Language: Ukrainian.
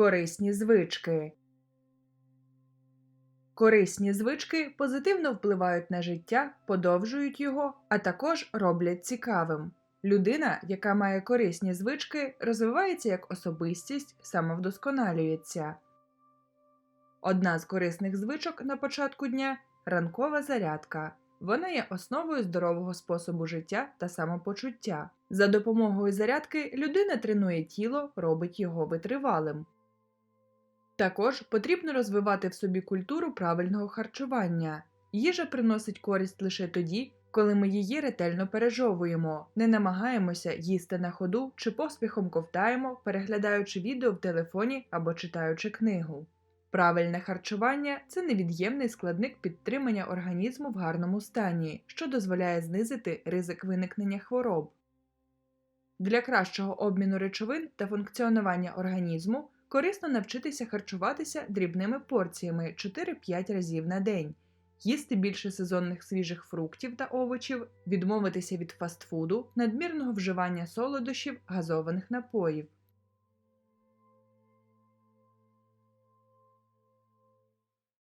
Корисні звички. Корисні звички позитивно впливають на життя, подовжують його, а також роблять цікавим. Людина, яка має корисні звички, розвивається як особистість, самовдосконалюється. Одна з корисних звичок на початку дня ранкова зарядка. Вона є основою здорового способу життя та самопочуття. За допомогою зарядки людина тренує тіло, робить його витривалим. Також потрібно розвивати в собі культуру правильного харчування. Їжа приносить користь лише тоді, коли ми її ретельно пережовуємо, не намагаємося їсти на ходу чи поспіхом ковтаємо, переглядаючи відео в телефоні або читаючи книгу. Правильне харчування це невід'ємний складник підтримання організму в гарному стані, що дозволяє знизити ризик виникнення хвороб. Для кращого обміну речовин та функціонування організму корисно навчитися харчуватися дрібними порціями 4-5 разів на день, їсти більше сезонних свіжих фруктів та овочів, відмовитися від фастфуду, надмірного вживання солодощів, газованих напоїв.